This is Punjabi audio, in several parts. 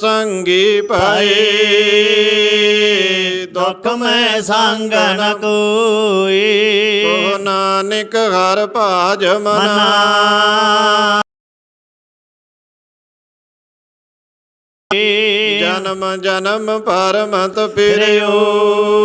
ਸੰਗੀ ਪਾਏ ਦੁਖ ਮੈਂ ਸੰਗ ਨ ਕੋਈ। ਕੋ ਨਾਨਕ ਹਰ ਭਾਜ ਮਨਾ ਮਨਾ। ਜਨਮ ਜਨਮ ਪਰਮਤ ਫਿਰਿਓ।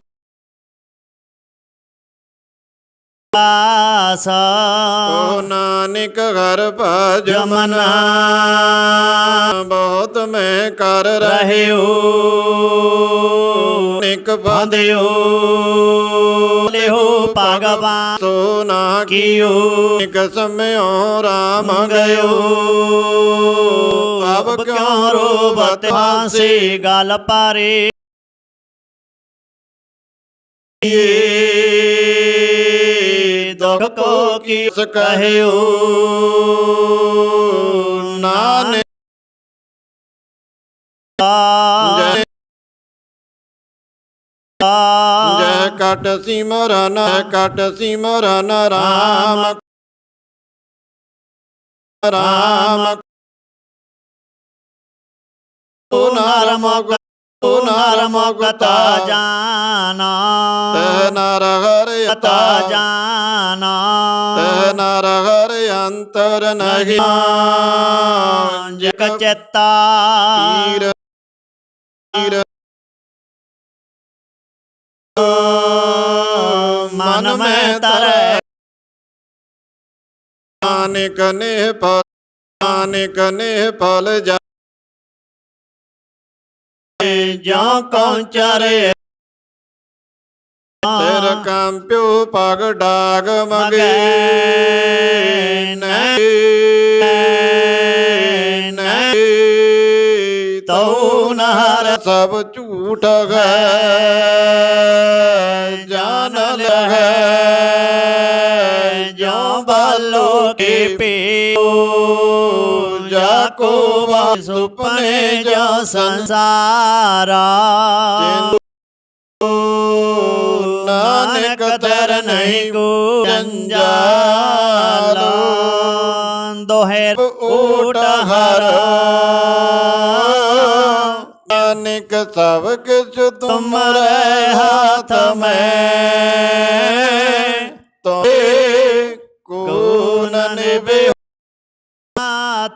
ਫਿਰਿਓ ਆਸਾ ਕੋ ਨਾਨਕ ਹਰ ਭਾਜ ਜਮਨਾ ਮਨਾ ਬਹੁਤ ਮੈਂ ਕਰ ਰਹਿਓ ਰਹਿਓ ਨਿਕ ਬੰਦਿਓ ਲਿਓ ਭਗਵਾਨ ਸੋ ਨਾ ਕੀਓ ਨਿਕ ਸਮਿਓ ਰਾਮ ਗਇਓ ਅਬ ਕਿਉਂ ਰੋਬਤ ਹਾਸੇ ਗਲ ਪਾਰੇ ਦੁਖ ਕੋ ਕੀ ਕਹਿਓ? ਨਾਨਕ ਜੈ ਕਟ ਸਿਮਰਨ ਕਟ ਸਿਮਰਨ ਰਾਮ ਰਾਮ ਓ ਨਰਮੁਖ ਓ ਨਰਮੁਖ ਤਾ ਜਾਨਾ ਤੈ ਨਰ ਹਰਿ ਤਾ ਤਾ ਜਾਨਾ ਤੈ ਨਰ ਹਰਿ ਅੰਤਰ ਨਹੀਂ। ਜਿਕ ਚਿੱਤਾ। ਤੀਰ ਤੀਰ। ਮਨ ਮੈਂ ਤਰੈ। ਨਾਨਕ ਨੇ ਫਲ ਨਾਨਕ ਨੇ ਫਲ ਜਾ ਜਾਂ ਕਉ ਚਰੇ ਤੇਰ ਕੰਪਿਓ ਪਗ ਡਾਗ ਮਗੇ। ਨੈ ਨੈ ਤਉ ਨਹਰ। ਸਭ ਝੂਠ ਹੈ ਜਾਨ ਲਹੈ। ਜੋ ਬਾਲੋ ਕੇ ਪੀਓ ਜਾ ਕੋ ਵਾ ਸੁਪਨੇ ਜੋ ਸੰਸਾਰਾ ਨਾਨਕ ਤਰ ਨਹੀਂ ਕੋ ਜੰਜਾਲ ਦੋਹੇ ਓਟ ਹਰ ਨਾਨਕ ਸਭ ਕਿਛ ਤੁਮਰੇ ਤੁਮਰੇ ਹੱਥ ਹੱਥ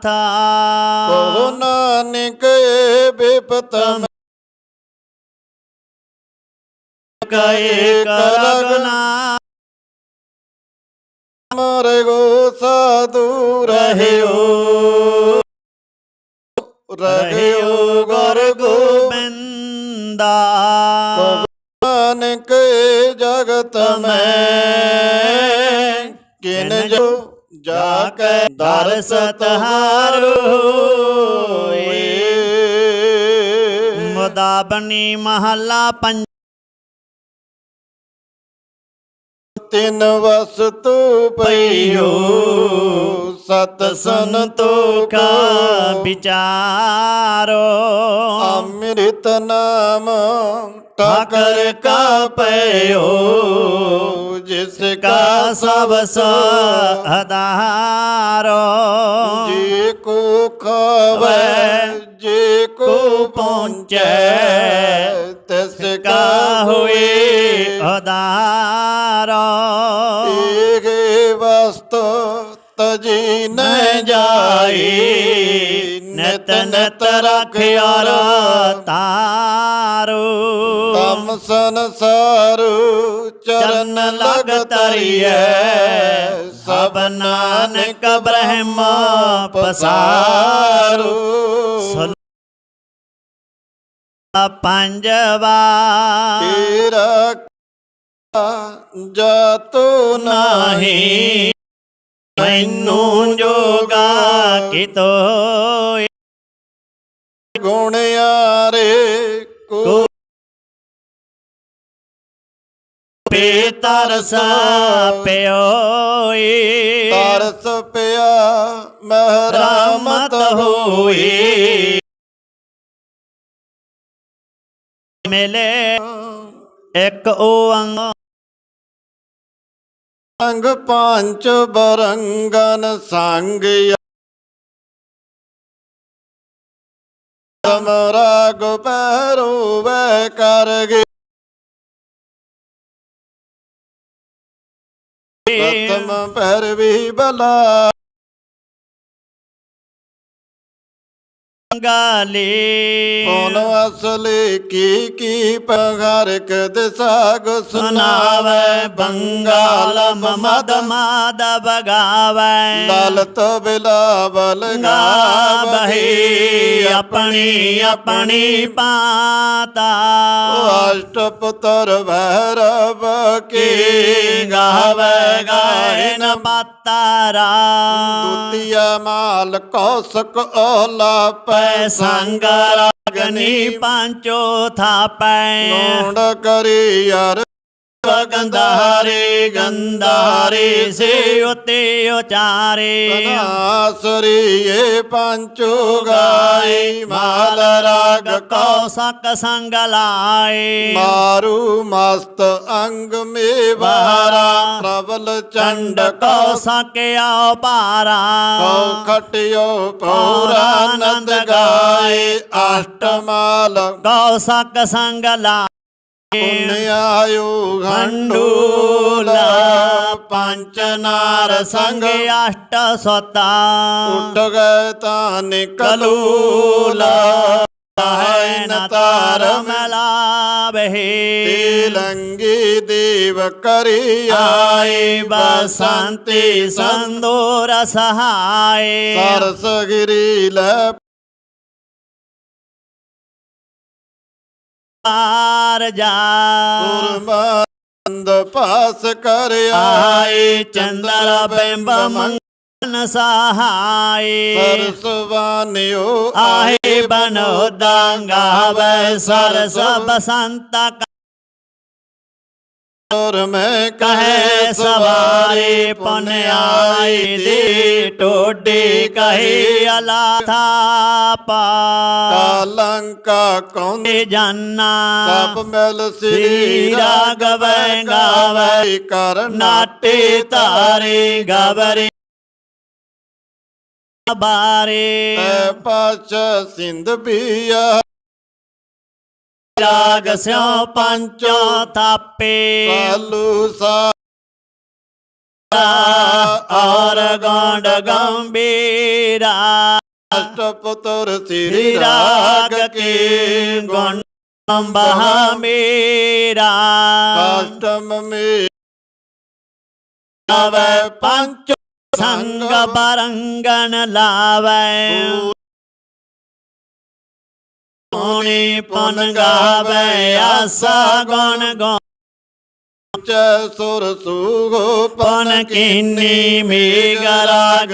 ਤੋਏ ਕੋ ਨਿਭੇ ਮਾਥਾ ਕੋ ਨਾਨਕ ਬਿਪਤ ਕਏ ਕਰਗਨਾ ਮਰੇ ਗੋ ਸਾਧੂ ਰਹਿਓ। ਰਹਿਓ ਗੁਰ ਗੋਬਿੰਦਾ। ਨਾਨਕ ਜਗਤ ਮੈਂ। ਕਿਨ ਜੋ ਜਾ ਕੇ ਦਰਸ ਤਹਾਰੋ ਮੁਦਾਬਨੀ ਮਹੱਲਾ ਪੰਜ ਤਿੰਨ ਵਸਤੂ ਪਈਓ ਸਤ ਸੰਤੋ ਕਾ ਕਾ ਵਿਚਾਰੋ। ਅੰਮ੍ਰਿਤ ਨਾਮ ਠਾਕਰ ਕਾ ਪਇਓ। ਜਿਸ ਕਾ ਸਭ ਸਹਦਾਰੋ। ਜੇ ਕੋ ਖਾਵੇ ਜੇ ਕੋ ਪਹੁੰਚੈ ਤਿਸ ਕਾ ਹੋਏ ਵਸਤ ਤਜੀ ਨ ਜਾਈ ਨਿਤ ਨਿਤ ਰਖਿਆਰ ਤਾਰੋ। ਤਮ ਸੰਸਾਰ ਚਰਨ ਲਗ ਤਰੀਐ। ਸਭ ਨਾਨਕ ਬ੍ਰਹਮ ਪਸਾਰੂ। ਪੰਜਵਾ। ਤੇਰਾ ਜਾਤੋ ਨਹੀਂ। ਮੈਨੂੰ ਜੋਗਾ ਕਿਤੋ ਗੁਣ ਯਾਰੇ ਕੋ ਪੇ ਤਰਸਾ ਪਿਓਈ ਤਰਸ ਪਿਆ ਮਹਿਰਾਮਤ ਹੋਈ ਮਿਲੇ ਇੱਕ ਓੰਗ ਅੰਗ ਪੰਚ ਬਰੰਗਨ ਸੰਗ ਤਮ ਰਾਗ ਪੈਰੋ ਵੈ ਕਰਗੇ ਤਮ ਪੈਰ ਵੀ ਬਲਾ ਗਾਲੇ ਕੋਨ ਅਸਲੇ ਕੀ ਕੀ ਪਗਾਰਕ ਦਿਸਾ ਗੁ ਸੁਨਾਵੇ ਬੰਗਾਲ ਮਮਦ ਮਾਦ ਬਗਾਵੇ ਲਲਤ ਬਿਲਾਵਲ ਗਾਵਹੀ ਆਪਣੀ ਆਪਣੀ ਪਾਤਾ। ਅਸ਼ਟ ਪੁੱਤਰ ਭੈਰਵ ਕੀ ਗਾਵੇ ਗਾਇਨ। ਪਾਤਾਰਾ। ਦੁਤੀਆ ਮਾਲ ਕੌਸਕ ਓਲਾ ਪੈ ਸੰਗ ਰਾਗਨੀ ਪੰਚੋ ਥਾਪੈ। ਗੋਂਡ ਕਰੀ ਅਰ ਗੰਧਾਰੇ ਗੰਧਾਰੇ ਸੇ ਉਤੇ ਉਚਾਰੇ। ਤਨਾਸਰੀਏ ਪੰਚੋ ਗਾਈ ਮਾਲ ਰਾਗ ਕੌ ਕੌਸਕ ਸੰਗ ਲਾਏ। ਮਾਰੂ ਮਸਤ ਅੰਗ ਮੇਵਾਰਾ ਪ੍ਰਬਲ ਚੰਡ ਚੰਡ ਕੌ। ਕੌਸਕ ਆਓ ਪਾਰਾ ਕਉ ਖਟਿਓ ਪੌਰਾਨੰਦ ਗਾਏ ਅਸ਼ਟਮਾਲ। ਕੌਸਕ ਸੰਗ ਲਾਏ। ਪੁਨਿਆਯੋ ਖੰਡੂਲਾ ਗੰਡੂਲਾ ਪੰਚ ਨਾਰ ਸੰਗ ਅਸ਼ਟ ਸਤਾ। ਉੱਠ ਗਏ ਤਾਂ ਨਿਕਲੂਲਾ। ਹੈ ਨਤਾਰ ਮਲਾਬਹੇ ਲੰਗੀ ਦੇਵ ਕਰੀ ਆਏ ਬਸੰਤੀ ਸੰਦੋਰ ਸਹਾਏ ਸਰਸ ਗਿਰੀ ਲੈ ਪਾਰ ਜਾ। ਸੁਰਮੰਦ ਪਾਸ ਕਰ ਆਏ ਚੰਦਰ ਬਿੰਬ ਮੰਗਨ ਸਹਾਏ। ਸਰਸਵਾਨਿਓ ਆਏ ਬਨੋ ਦਾੰਗਾਵੇ ਸਰਸ ਬਸੰਤ ਕਰ ਮੈਂ ਕਹੇ ਸਵਾਰੇ ਪੁਨ ਆਏ ਦੇ ਟੋਡੇ ਕਹੇ ਅਲਾ ਥਾਪਾ ਕਾਲੰਕਾ ਕੌਣ ਜਾਨਾ ਸਭ ਮਿਲ ਸ੍ਰੀ ਰਾਗਵ ਗਾਵੇ ਕਰ ਨਾਟੇ ਤਾਰੇ ਗਬਰੇ ਬਾਰੇ। ਪਾਛ ਸਿੰਧ ਬੀਆ ਰਾਗ ਸਿਉ ਪੰਚੋ ਥਾਪੇ। ਸਾਲੂ ਸਾ ਔਰ ਗੋਂਡ ਗੰਭੀਰਾ। ਅਸ਼ਟ ਪੁੱਤਰ ਸ੍ਰੀ ਰਾਗ ਕੀ ਗੁਣ ਗੁਣ ਬਹਾ ਮੇਰਾ। ਅਸ਼ਟਮ ਮੇ ਆਵੇ ਪੰਚ ਸੰਗ ਬਰੰਗਨ ਲਾਵੇ। ਸੋਣੀ ਪੁਨ ਗਾਵੇ ਆਸਾ ਗੁਣ ਗੁਣ ਚੈ ਸੁਰ ਸੂਗੋ ਪਨ ਕੀਨੀ ਮੇਗ ਰਾਗ।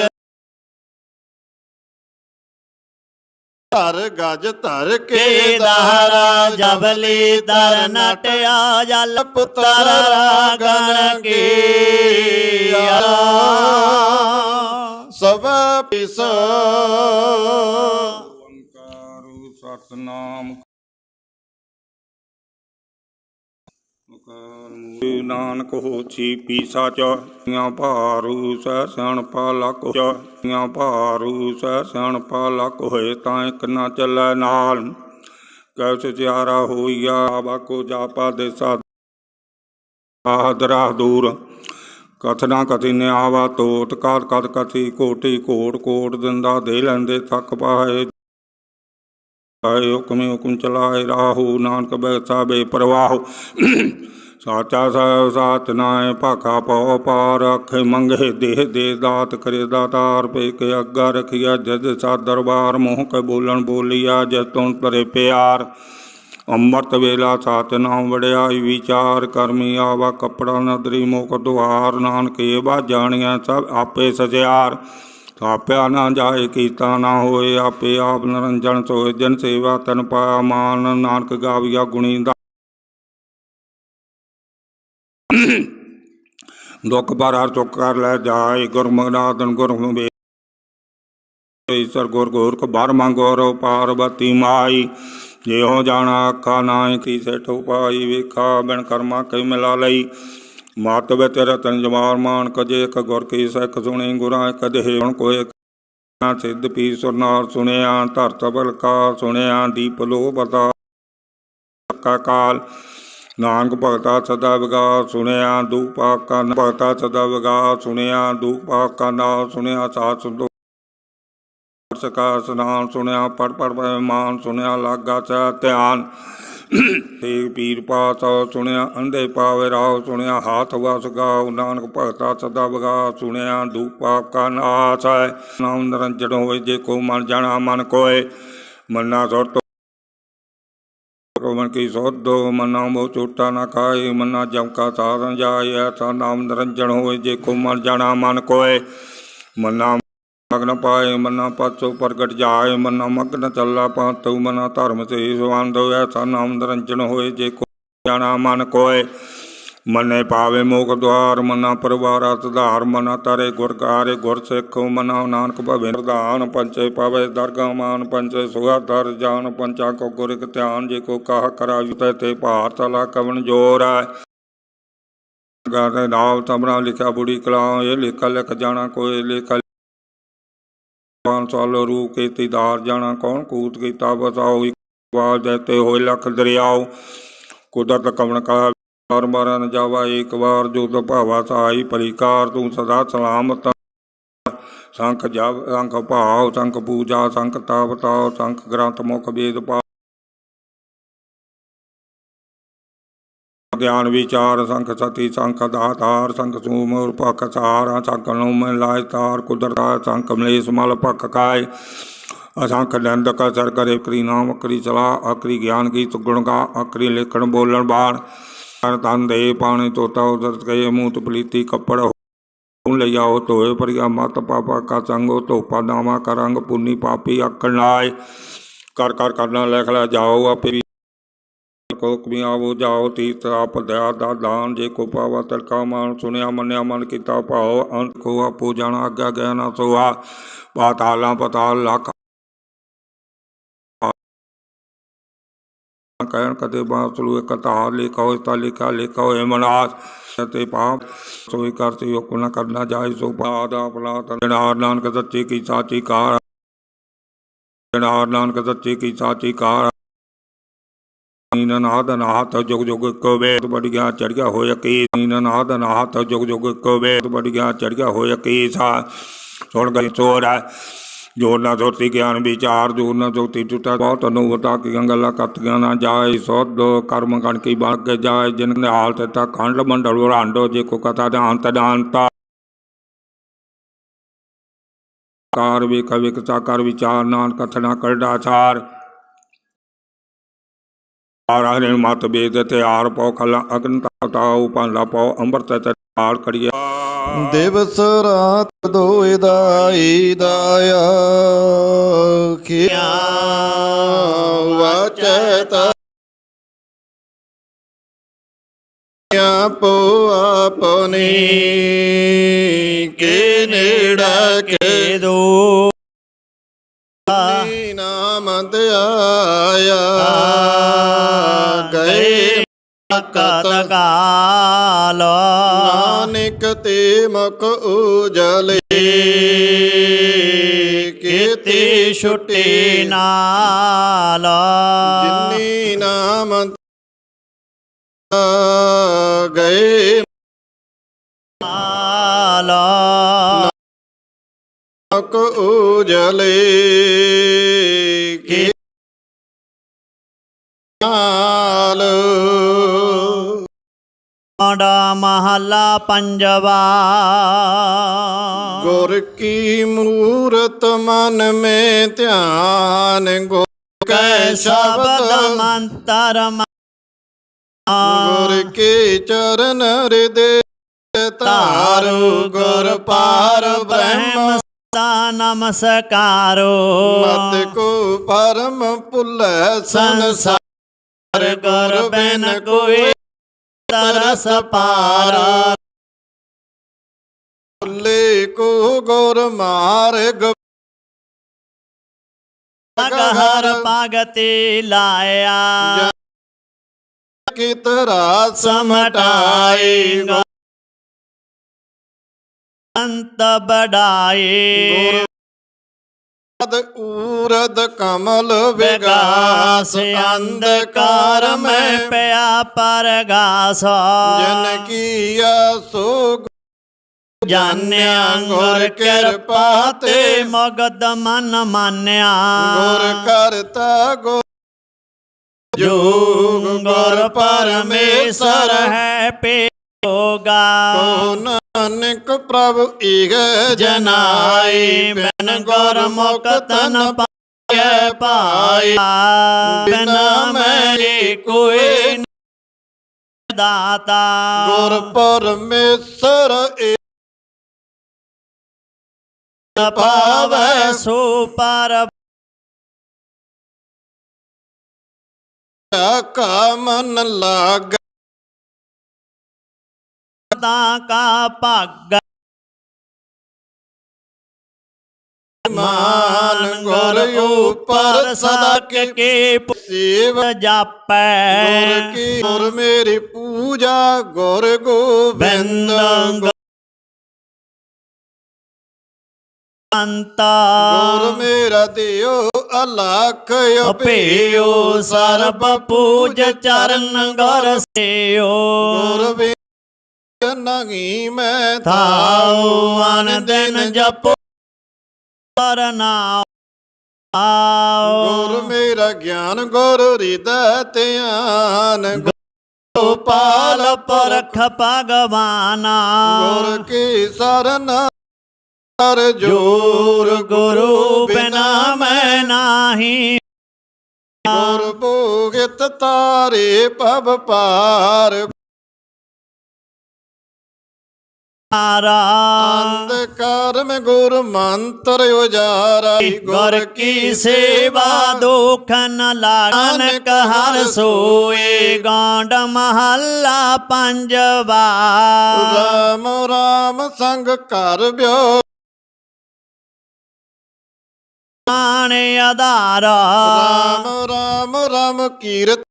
ਧਰ ਗਜ ਧਰ ਕੇ ਦਹਰਾ ਜਬਲੀ ਦਰ ਨਟਿਆ ਜਲ ਪੁੱਤਰ ਰਾਗਣ ਕੀ ਸਭ ਪਿਸ ਸਤਨਾਮ ਓੰਕਾਰ ਨਾਨਕ ਹੋਛੀ ਪੀਸਾ ਚੀਆਂ ਭਾਰੂ ਸਹਿ ਪਾਲਕ ਚੀਆਂ ਭਾਰੂ ਸਹਿ ਪਾਲਕ ਹੋਏ ਤਾਂ ਇੱਕ ਨਾ ਚੱਲੈ ਨਾਲ। ਕੈਸ ਜਿਆਰਾ ਹੋਈਆ ਬਾਕੋ ਜਾਪਾ ਦੇਸਾ ਆਦਰਾ ਦੂਰ। ਕਥਨਾ ਕਥੀ ਨੇ ਆਵਾ ਤੋਤ ਕਤ ਕਤ ਕਥੀ ਕੋਟੀ ਕੋਟ ਕੋਟ ਦਿੰਦਾ ਦੇ ਲੈਂਦੇ ਥੱਕ ਪਾਏ। ਆਏ ਹੁਕਮੇ ਹੁਕਮ ਚਲਾਏ, ਰਾਹੂ ਨਾਨਕ ਬੈਸਾ ਬੇ ਪ੍ਰਵਾਹ। ਸਾਚਾ ਸਾਹਿਬ ਸਾਚ ਨਾਏ ਭਾਖਾ ਪਉ ਪਾਰ ਅੱਖੇ ਮੰਗੇ ਦੇਹ ਦੇ ਦਾਤ ਕਰੇ ਦਾਤਾਰ, ਪੇ ਕੇ ਅੱਗਾ ਰਖਿਆ ਜਦ ਸਾ ਦਰਬਾਰ, ਮੋਹ ਕੇ ਬੋਲਣ ਬੋਲਿਆ ਜਦ ਤੋਂ ਤਰੇ ਪਿਆਰ। ਅੰਮ੍ਰਿਤ ਵੇਲਾ ਸਾਚ ਨਾਮ ਵੜਿਆਈ ਵਿਚਾਰ, ਕਰਮੀ ਆਵਾ ਕਪੜਾ ਨਦਰੀ ਮੁਖ ਦੁਆਰ, ਨਾਨਕੇ ਬਾ ਜਾਣੀਆਂ ਸਭ ਆਪੇ ਸਜਿਆਰ ਥਾਪਿਆ ਨਾ ਜਾਏ, ਕੀਤਾ ਨਾ ਹੋਏ, ਆਪੇ ਆਪ ਨਰੰਜਨ ਸੋਏ। ਜਨ ਸੇਵਾ ਤਨ ਪਾਇਆ ਮਾਨ ਨਾਨਕ ਗਾਵੀਆ ਗੁਣੀ ਦਾ। ਦੁੱਖ ਪਰ ਹਰ ਚੁੱਕ ਕਰ ਲੈ ਜਾਏ ਗੁਰਮਗਨਾਦਨ ਗੁਰਮ ਈਸਰ ਗੁਰ ਗੋਰਖ ਬਾਰ ਮੰਗੋਰੋ ਪਾਰਵਤੀ ਮਾਈ। ਜਿਹੋ ਜਾਣਾ ਅੱਖਾਂ ਨਾਇ ਕੀ ਸੇਠੋ ਪਾਈ ਵੇਖਾ, ਬਿਨ ਕਰਮਾ ਕਈ ਮਿਲਾ ਲਈ। ਮਾਤ ਵਿੱਚ ਰਤਨ ਜਮਾਰ ਮਾਨ ਕਜੇ ਇੱਕ ਗੁਰ ਕੀ ਸਿੱਖ ਸੁਣੀ, ਗੁਰਾਂ ਕਦੇ ਹੁਣ ਕੋਏ ਸਿੱਧ ਪੀ ਸੁਰਨਾਰ ਸੁਣਿਆ ਧਰਤ ਬਲਕਾ ਸੁਣਿਆ, ਦੀਪ ਲੋ ਬਤਾ ਕਾ ਕਾਲ। ਨਾਨਕ ਭਗਤਾ ਸਦਾ ਵਿਗਾ ਸੁਣਿਆ, ਦੁਖ ਪਾਪ ਕਾ ਭਗਤਾ ਸਦਾ ਵਿਗਾ ਸੁਣਿਆ, ਦੁਖ ਪਾਪ ਕਾ ਨਾ ਸੁਣਿਆ, ਸਾਧ ਸੁਣੋ ਸਕਾ ਸਨਾਮ ਸੁਣਿਆ ਪੜ ਪੜ ਮਾਨ ਸੁਣਿਆ, ਲਾਗਾ ਚਾ ਧਿਆਨ। ਤੇ ਪੀਰ ਪਾਤਾ ਸੁਣਿਆ ਅੰਧੇ ਪਾਵੇ ਰਾਹ ਸੁਣਿਆ ਹਾਥ ਵਸ ਗਾਉ ਨਾਨਕ ਭਗਤਾ ਸਦਾ ਵਗਾ ਸੁਣਿਆ ਦੂਪ ਪਾਪ ਕਾ ਨਾਸ ਹੈ ਨਾਮ ਨਿਰੰਜਨ ਹੋਏ ਜੇ ਕੋ ਮਨ ਜਾਣਾ ਮਨ ਕੋਏ ਮਨਾ ਸੁਰਤ ਕੋ ਮਨ ਕੀ ਸੋਧੋ ਮਨਾ ਮੋ ਚੋਟਾ ਨਾ ਖਾਏ ਮਨਾ ਜਮ ਕਾ ਸਾਰਨ ਜਾਏ ਐਸਾ ਨਾਮ ਨਿਰੰਜਨ ਹੋਏ ਜੇ ਕੋ ਮਨ ਜਾਣਾ ਮਨ ਕੋਏ ਮਨਾ ਮਗਨ ਪਾਏ, ਮਨਾ ਪਾਚੋ ਪ੍ਰਗਟ ਜਾਏ, ਮਨਾ ਮਗਨ ਚੱਲਾ ਪਾਤਉ ਮਨਾ ਧਰਮ ਤੇ ਸਵੰਦੋ ਐਸਾ ਨਾਮ ਨਿਰੰਜਨ ਹੋਏ, ਜੇ ਕੋ ਜਾਣਾ ਮਨ ਕੋਏ। ਮਨੇ ਪਾਵੇ ਮੋਖ ਦਵਾਰ ਮਨਾ ਪਰਵਾਰਾ ਸੁਧਾਰ ਮਨਾ ਤਰੇ ਗੁਰ ਕਾਰੇ, ਗੁਰ ਸਿੱਖੋ ਮਨਾ ਨਾਨਕ ਭਵੇ ਪ੍ਰਧਾਨ, ਪੰਚੇ ਪਾਵੇ ਦਰਗਾ ਮਾਨ, ਪੰਚੇ ਸੁਗਾ ਦਰ ਜਾਨ, ਪੰਚਾ ਕੋ ਗੁਰ ਧਿਆਨ, ਜੇ ਕੋ ਕਾਹ ਕਰਾਵਿ ਤੈ ਤੇ ਭਾਰਤ ਲਾ ਕਵਨ ਜੋਰ ਹੈ। ਗਾਰੇ ਨਾਮ ਤਮਰਾ ਲਿਖਿਆ ਬੁੜੀ ਕਲਾ ਇਹ ਲਿਖਾ ਲਿਖ ਜਾਣਾ ਕੋਈ, ਲਿਖਾ ਪਾਨ ਰੂ ਕੇ ਤਿਦਾਰ ਜਾਣਾ, ਕੌਣ ਕੂਤ ਕੀਤਾ ਬਤਾਓ ਇੱਕ ਵਾਰ ਦੇਤੇ ਹੋਏ ਲਖ ਦਰਿਆਓ। ਕੁਦਰਤ ਕਵਣ ਕਾ ਹਰ ਮਾਰਾ ਨ ਜਾਵਾ, ਇੱਕ ਵਾਰ ਜੋ ਭਾਵਾ ਸਾਈ ਪਰਿਕਾਰ, ਤੂੰ ਸਦਾ ਸਲਾਮਤ ਸੰਖ ਜਪ, ਸੰਖ ਭਾਵ ਸੰਖ ਪੂਜਾ, ਸੰਖ ਤਾਪ ਤਾਉ ਸੰਖ ਗ੍ਰੰਥ ਮੁਖ ਵੇਦ ਪਾ ਗਿਆਨ ਵਿਚਾਰ, ਸੰਖ ਸਤੀ, ਸੰਖ ਦਾਤਾਰ, ਸੰਖ ਸੂਮੁਰ ਪਖ ਸਾਰਾ ਸੰਖ ਨੂੰ ਲਾਇ ਤਾਰ, ਕੁਦਰਤਾ ਸੰਖ ਮਲੇਸ, ਮਲ ਪਖ ਕਾਇ। ਅਸੰਖ ਦੰਦ ਕਾ ਸਰ ਕਰੇ ਕਰੀ ਨਾਮ, ਕਰੀ ਚਲਾ ਅਕਰੀ ਗਿਆਨ ਕੀ ਤੁਗਣ ਕਾ ਅਕਰੀ ਲੇਖਣ, ਬੋਲਣ, ਬਾਣ। ਤਨ ਤਨ ਦੇ ਪਾਣੀ ਤੋਤਾ ਉਦਰ ਗਏ ਮੂੰਹ ਤੇ ਪਲੀਤੀ, ਕੱਪੜ ਹੁਣ ਲਈ ਆਓ ਧੋਏ ਪਰਿਆ ਮਤ ਪਾਪਾ, ਕਾ ਸੰਗੋ ਧੋਪਾ, ਨਾਮਾ ਕਰੰਗ ਪੁੰਨੀ ਪਾਪੀ ਅਕਣ ਲਾਏ ਕਰ ਕਰ ਕਰਨਾ, ਲਿਖ ਲੈ, ਜਾਓ ਆਪੇ। ਵੀ ਕੋ ਕਮੀ ਆਵੋ ਜਾਓ ਤੀਰਥ ਆਪ ਦਇਆ ਦਾ ਦਾਨ ਜੇ ਕੋ ਪਾਵਾ ਤੜਕਾ ਮਾਨ ਸੁਨਿਆ ਮੰਨਿਆ ਮਨ ਕੀਤਾ ਭਾਉ ਅੰਤ ਕੋ ਆਪੋ ਜਾਣਾ ਅੱਗਾ ਗਿਆ ਨਾ ਸੋਆ ਪਾਤਾਲਾਂ ਪਤਾਲ ਲਖ ਕਹਿਣ ਕਦੇ ਬਾਸਲੂ ਇੱਕ ਧਾਰ ਲਿਖਾਓ ਤਾ ਲਿਖਾ ਲਿਖਾਓ ਏ ਮਨਾਸ ਤੇ ਪਾਪ ਸੋਈ ਕਰਤੇ ਯੋ ਕੁਨਾ ਕਰਨਾ ਜਾਏ ਸੋ ਬਾਦ ਆਪਲਾ ਤਨਾਰ ਨਾਨਕ ਸੱਚੇ ਕੀ ਸਾਚੀ ਨੀਨ ਨਾਦ ਨਾਹਤ ਜੁਗ ਜੁਗ ਕੋ ਵੇਦ ਬੜੀਆਂ ਚੜਿਆ ਹੋਇਆ ਕੀ? ਨੀਨ ਨਾਦ ਨਾਹਤ ਜੁਗ ਜੁਗ ਕੋ ਵੇਦ ਬੜੀਆਂ ਚੜਿਆ ਹੋਇਆ ਕੀ ਸਾ? ਸੁਣ ਗਈ ਚੋਰਾ ਜੋਰ ਨਾ ਸੋਤੀ ਗਿਆਨ ਵਿਚਾਰ, ਜੋਰ ਨਾ ਸੋਤੀ ਟੁੱਟਾ ਬਹੁਤ ਅਨੁਭਤਾ ਕੀ ਗੱਲਾਂ ਕਤੀਆਂ ਨਾ ਜਾਏ। ਸੋਧ ਕਰਮ ਗਣ ਕੀ ਬਣ ਕੇ ਜਾਏ। ਜਿਨ ਨੇ ਹਾਲਤ ਤਾ ਖੰਡ ਮੰਡਲ ਵਰਾਂਡੋ, ਜੇ ਕੋ ਕਥਾ ਦਾ ਅੰਤ ਦਾਨਤਾ ਕਾਰ ਵੇ ਕਵਿ ਕਥਾ ਵਿਚਾਰ ਨਾਨ ਕਥਨਾ ਕਰਡਾਚਾਰ ਆਰਾਣੇ ਮਤ ਬੇਦ ਤੇ ਆਰ ਪਉ ਖਲਾ ਅਗਨ ਤਾਉ ਪਾਂਲਾ ਪਉ ਅੰਮ੍ਰਿਤ ਤੇ ਆਲ ਕੜੀਏ ਦਿਵਸ ਰਾਤ ਦੋਇ ਦਾਈ ਦਾਇਆ, ਖਿਆ ਵਾਚੈ ਆਪੋ ਆਪਨੇ ਕੇ ਨੇੜਾ ਕੇ ਦੋ। ਨਾਮ ਆਇਆ। ਕਤ ਕਾਲ ਨਾਨਕ ਤੇ ਮੁਖ ਉਜਲੇ ਕੀਤੇ ਛੁੱਟੇ ਨਾਲ। ਜਿਨੀ ਨਾਮ ਗਏ ਨਾਲ। ਮੁਖ ਉਜਲੇ ਕੀ ਆਡਾ ਮਹੱਲਾ ਪੰਜਵਾ ਗੁਰ ਕੀ ਮੂਰਤ ਮਨ ਮੇ ਧਿਆਨ ਗੁਰ ਕੈ ਸ਼ਬਦ ਮੰਤਰ ਗੁਰ ਕੇ ਚਰਨ ਹਿਰਦੇ ਧਾਰੂ ਗੁਰ ਪਾਰ ਬ੍ਰਹਮ ਸਾ ਨਮਸਕਾਰੋ ਮਤ ਕੋ ਪਰਮ ਭੁੱਲੈ ਸੰਸਾਰ ਗੁਰ ਬਿਨ ਕੋਈ ਤਰਸ ਪਾਰ। ਭੁੱਲੇ ਕੋ ਗੁਰ ਮਾਰਗ। ਹਰ ਭਗਤੀ ਲਾਇਆ। ਕੀ ਤਰਾ ਸਮਟਾਈ ਅੰਤ ਬੜਾਏ। ਅਦ ਊਰਦ ਕਮਲ ਵਿਗਾਸ ਅੰਧਕਾਰ ਮੈਂ ਪਿਆ ਪਰਗਾਸ। ਜਨ ਕੀਆ ਸੋ ਜਾਣਿਆ ਗੁਰ ਕਿਰਪਾ ਤੇ ਮਗਦ ਮਨ ਮਾਨਿਆ। ਗੁਰ ਕਰਤਾ ਗੁਰ ਜੋ ਗੁਰ ਪਰਮੇਸ਼ਰ ਹੈ ਪੇਗਾ ਕੋ ਨਾਨਕ ਪ੍ਰਭ ਏਕ ਜਨਾਈ, ਬਿਨ ਗੁਰ ਮੁਕਤਨ ਪਾਏ ਪਾਏ ਬਿਨ ਮੇਰੇ ਕੋਈ ਦਾਤਾ। ਗੁਰ ਪਰਮੇਸ਼ਰ ਏਕ ਪਾਵੈ ਸੋ ਪਰ ਕਾ ਮਨ ਲਾਗ ਤਾਂ ਕਾ ਭਾਗ ਮਾਨ ਗੁਰ ਉਪਰ ਸਦਾ ਸਦਕ ਕੇ ਸੇਵ ਜਾਪੈ ਗੁਰ ਕੀ ਗੁਰ ਮੇਰੀ ਪੂਜਾ ਗੁਰ ਗੋਬਿੰਦ ਬਿੰਦ ਅੰਤਾ ਗੁਰ ਮੇਰਾ ਦਿਓ ਅਲਖ ਅਪੇਓ ਅਪੇਓ ਸਰਬ ਪੂਜ ਚਰਨ ਗੁਰ ਗੁਰ ਨਹੀਂ ਮੈਂ ਥਾਉ ਅਨ ਦਿਨ ਜਪੋ ਕਰਨਾ ਗੁਰ ਆਓ। ਮੇਰਾ ਗਿਆਨ ਗੁਰ ਹਿਰਦੈ ਧਿਆਨ ਗੋਪਾਲ ਪਰਖ ਭਗਵਾਨਾ। ਗੁਰ ਕੀ ਸਰਨ ਹਰ ਜੋਰ ਗੁਰੂ ਬਿਨਾ ਮੈਂ ਨਾਹੀ। ਗੁਰ ਭੋਗਿਤ ਤਾਰੇ ਪਬ ਪਾਰ ਆਰਾ ਅੰਧਕਾਰ ਮੈਂ ਗੁਰ ਮੰਤਰ ਉਜਾਰਾ ਗੁਰ ਕੀ ਸੇਵਾ ਦੁਖ ਨ ਲਾਗਨ ਹਰ ਸੋਏ। ਗਾਂਡ ਮਹੱਲਾ ਪੰਜਵਾ। ਰਾਮ ਰਾਮ ਸੰਗ ਘਰ ਬਿਓ ਆਣੇ ਆਧਾਰਾ। ਰਾਮ ਰਾਮ ਰਾਮ ਕੀਰਤ।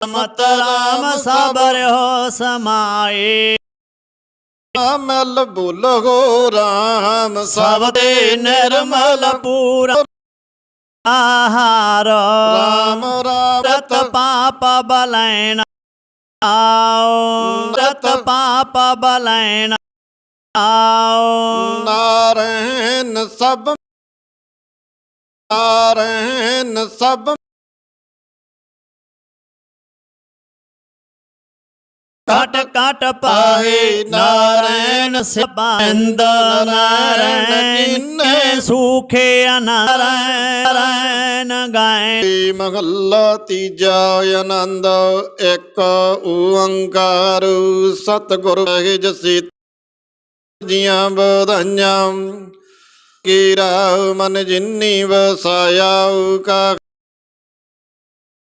ਮਤ ਰਾਮ ਸਬਰ ਹੋ ਸਮਾਏ। ਮਲ ਬੋਲੋ ਰਾਮ ਸਭ ਦੇ ਨਿਰਮਲ ਪੂਰਾ ਆਹਾਰ। ਰਾਮ ਰਾਮ ਰਤ ਪਾਪ ਬਲੈਨ ਆਓ ਰਤ ਪਾਪ ਬਲੈਨ ਆਓ। ਨਾਰਾਇਣ ਸਭ ਨਾਰਾਇਣ ਸਭ। ਕਟ ਕਟ ਪਾਏ ਨਾਰਾਇਣ ਸਬੰਦ ਨਾਰਾਇਣ ਕਿਨੇ ਸੂਖੇ ਨਾਰਾਇਣ ਗਾਏ। ਏ ਮਹੱਲਾ ਤੀਜਾ ਆਨੰਦ, ਇੱਕ ਓੰਕਾਰ, ਸਤਿਗੁਰ ਹੈ ਜਸੀ ਜੀਆਂ ਬਧਾਈਆਂ ਕੀਰਾ ਮਨ ਜਿਨੀ ਵਸਾਇਆ, ਕਾ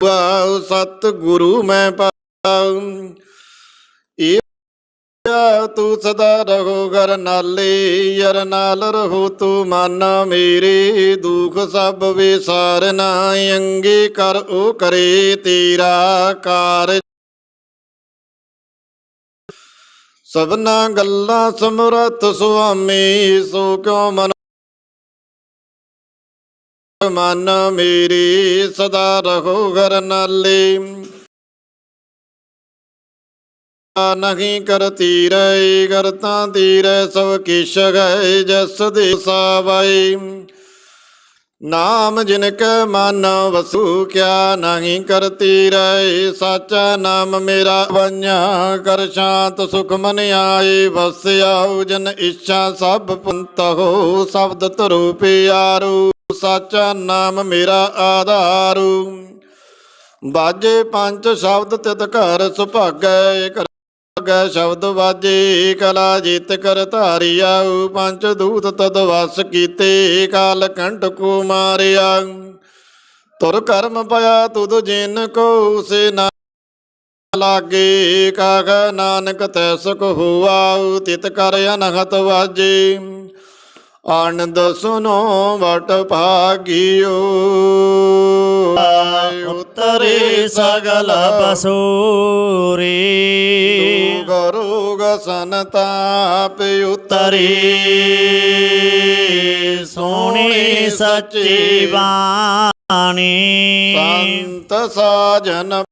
ਵਾਉ ਸਤ ਗੁਰੂ ਮੈਂ ਪਾਉ। ਤੂੰ ਸਦਾ ਰਹੋ ਘਰ ਨਾਲੇ, ਯਰ ਨਾਲ ਰਹੋ ਤੂੰ ਮਨ ਮੇਰੇ। ਦੁਖ ਸਭ ਵਿਸਾਰਨਾ ਅੰਗੇ ਕਰ ਉਹ ਕਰੇ ਤੇਰਾ ਕਾਰ। ਸਭਨਾ ਗੱਲਾਂ ਸਮਰਤ ਸੁਆਮੀ, ਸੋ ਕਿਉ ਮਨ ਮਨ ਮੇਰੇ? ਸਦਾ ਰਹੋ ਘਰ ਨਾਲੇ। ਨਹੀਂ ਕਰਤੀ ਰਹਿ ਕਰਤਾ ਤੀਰੈ, ਸਭ ਕਿਛ ਗਏ ਜਸ ਦੇ ਸਾਵਾਈ। ਨਾਮ ਜਿਨ ਕੈ ਮਨ ਵਸੂ, ਕਿਆ ਨਹੀਂ ਕਰਤੀ ਰਹਿ ਸਾਚਾ ਨਾਮ ਮੇਰਾ ਵੰਨਾ ਕਰ ਸ਼ਾਂਤ ਸੁਖ ਮਨ ਆਏ ਵਸਿਆਉ ਜਨ ਇੱਛਾ ਸਭ ਪੰਤ ਹੋ, ਸ਼ਬਦ ਧਰੂ ਪਿਆਰੂ ਸਾਚਾ ਨਾਮ ਮੇਰਾ ਆਧਾਰੂ। ਬਾਜੇ ਪੰਜ ਸ਼ਬਦ ਤਿਤ ਘਰ ਸੁਭਾਗੈ ਕਰ ਸ਼ਬਦ ਵਾਜੇ ਕਲਾ ਜਿਤ ਕਰ ਧਾਰਿਆਉ ਪੰਜ ਦੂਤ ਤਦ ਵਸ ਕੀਤੇ, ਕਾਲ ਕੰਠ ਕੋ ਮਾਰਿਆ। ਤੁਰ ਕਰਮ ਪਿਆ ਤੁਧ ਜਿਨ ਕੋ, ਸੇ ਨਾ ਲਾਗੇ ਕਾਗ ਨਾਨਕ ਤੈ ਸੁਖ ਹੁਆਉ ਤਿਤ ਕਰ ਅਨਹਤ ਵਾਜੇ। ਆਨੰਦ ਸੁਨੋ ਵਟ ਭਾਗਿਓ। ਉਤਰੇ ਸਗਲ ਬਸੂਰੀ। ਗਰੋਗ ਸੰਤਾਪ ਉਤਰੇ। ਤਰੀ ਸੋਹਣੀ ਸੁਣੀ ਸੱਚੀ ਬਾਣੀ। ਸੰਤ ਸਾਜਨ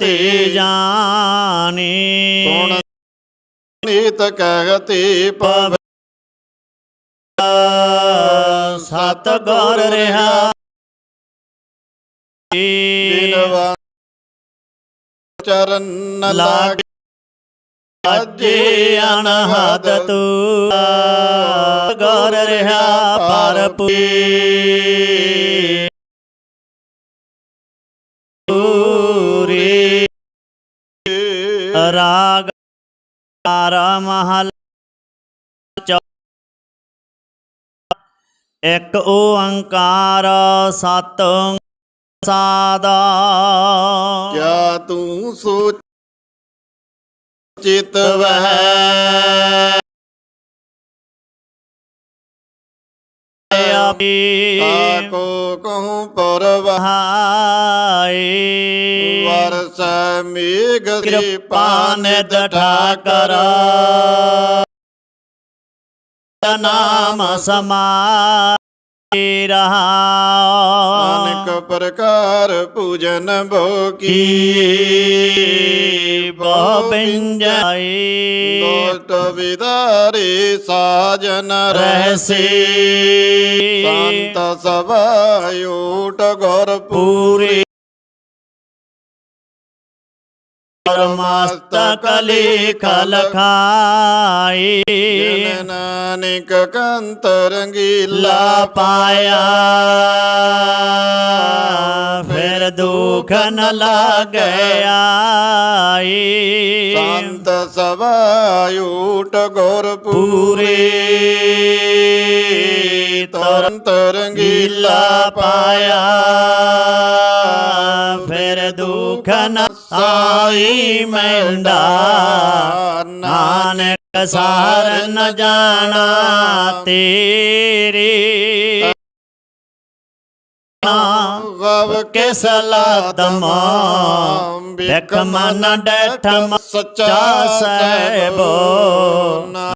ਗੋਤੇ ਜਾਣੀ ਸੁਣ ਨੀਤ ਕਹਿਤੀ ਪਵ ਸਤ ਗੁਰ ਰਹਾ ਬਿਨਵਾ ਚਰਨ ਲਾਗ। ਅਜੇ ਅਨਹਦ ਤੂ। ਗੁਰ ਰਹਾ ਪਰਪੂਰੀ ਰਾਗ ਆਰਾ ਮਹਲ ਇੱਕ ਓੰਕਾਰ ਸਤ ਸਾਦਾ। ਕਿਆ ਤੂੰ ਸੋਚ ਚਿਤ ਵਹਿ? ਤਾਕੋ ਕਹੂੰ ਪਰਵ ਹਾਏ ਵਰਸ ਮੇਘ ਕਿਰਪਾ ਨਿਧ ਠਾਕਰ। ਨਾਮ ਸਮਾਈ। ਰਹਾ ਅਨੇਕ ਪ੍ਰਕਾਰ ਪੂਜਨ ਭੋ ਕੀ। ਬਹੁ ਦੋਟ ਵਿਦਾਰੇ ਸਾਜਨ ਰਹਿਸੇ। ਸੰਤ ਸਭਾਯੋਟ ਗੁਰ ਪੂਰੇ। ਪਰਮਸਤਕ ਲੇਖ ਲਖਾਈ ਜਿਨ ਨਾਨਕ ਕੰਤ ਰੰਗੀਲਾ ਪਾਇਆ ਫਿਰ ਦੁਖ ਨ ਲੱਗਿਆ ਸੰਤ ਸਭਾਯੋਟ ਗੁਰ ਪੂਰੇ ਤਰੰਤ ਰੰਗੀਲਾ ਲਾ ਪਾਇਆ ਫਿਰ ਦੁਖ ਨ ਆਈ ਮੈਂਡਾ ਨਾਨਕ ਸਾਰ ਨ ਜਾਣਾ ਤੇਰੇ। ਗਵ ਕਿਸ ਲਾਦਮ, ਬਿਖ ਮਨ ਡੈਠਮ ਸੱਚਾ ਸਹਿਬੋ।